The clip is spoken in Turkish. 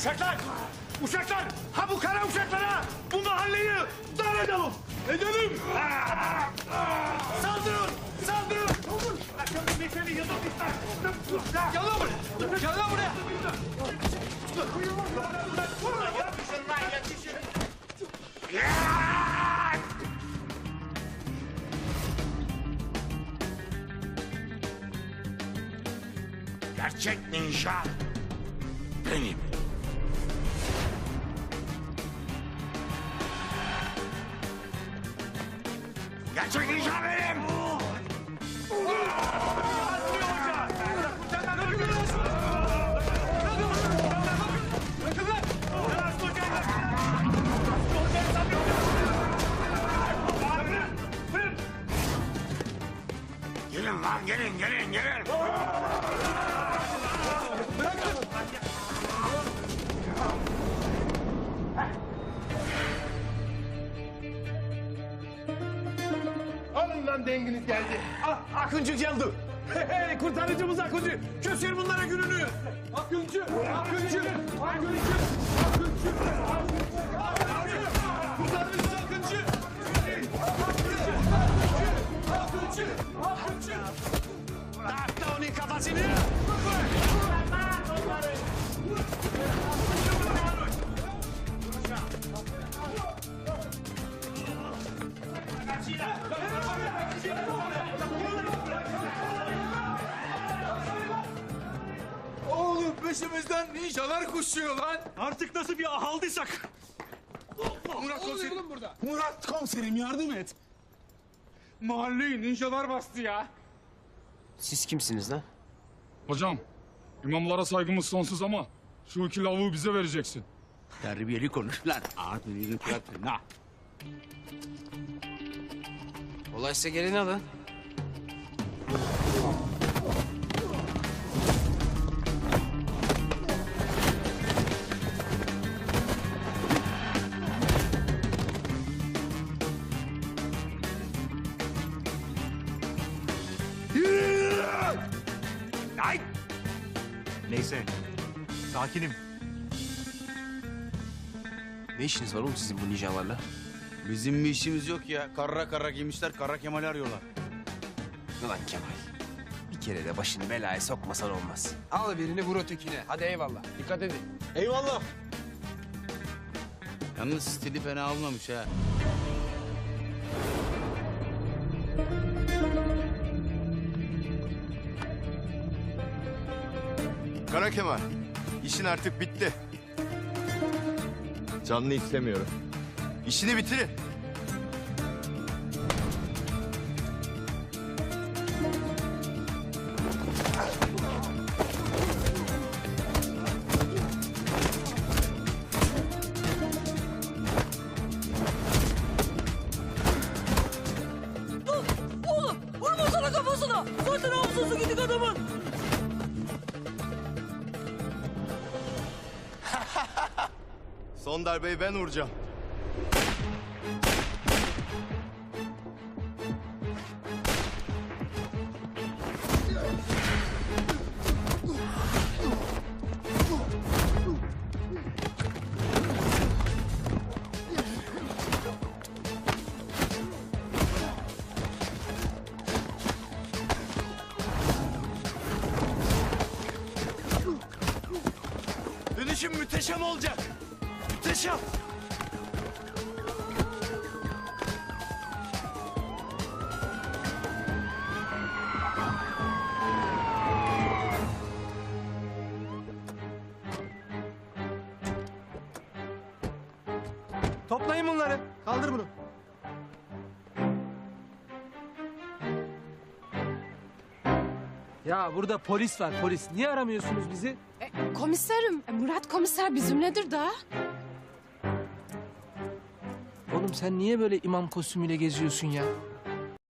Uşaklar! Uşaklar! Ha bu kara uşaklara! Bu mahalleyi dar edelim! Edelim! Saldırın! Saldırın! Gel lan buraya! Gel lan buraya! Gerçek ninja benim. Gerçek ninja benim. Gelin lan gelin gelin gelin. Alın lan denginiz geldi. Ah, Akıncı geldi. Hey, kurtarıcımız Akıncı. Göster bunlara gününü. Akıncı, Akıncı, Akıncı, Akıncı, Akıncı. Kurtarıcı Akıncı. Akıncı, Akıncı, Akıncı. Dağıttı onun kafasını. Peşimizden ninjalar koşuyor lan. Artık nasıl bir ahaldıysak. Murat komiserim. burada. Murat komiserim yardım et. Mahalleyi ninjalar bastı ya. Siz kimsiniz lan? Hocam, imamlara saygımız sonsuz ama şu iki lavuğu bize vereceksin. Terbiyeli konuş lan. Ağzını bırakın ha. Olaysa gelin alın. Ay! Neyse. Sakinim. Ne işiniz var oğlum sizin bu ninjalarla? Bizim bir işimiz yok ya. Karra karra giymişler, Kara Kemal'i arıyorlar. Ulan Kemal. Bir kere de başını belaya sokmasan olmaz. Al birini vur ötekine. Hadi eyvallah. Dikkat edin. Eyvallah. Yalnız stili fena olmamış ha. Kara Kemal, işin artık bitti. Canlı istemiyorum. İşini bitirin. Son darbeyi ben vuracağım. Dönüşüm müteşem olacak. Müteşem. Toplayın bunları. Kaldır bunu. Ya burada polis var polis. Niye aramıyorsunuz bizi? E, komiserim, e, Murat komiser bizimledir da. Sen niye böyle imam kostümüyle geziyorsun ya?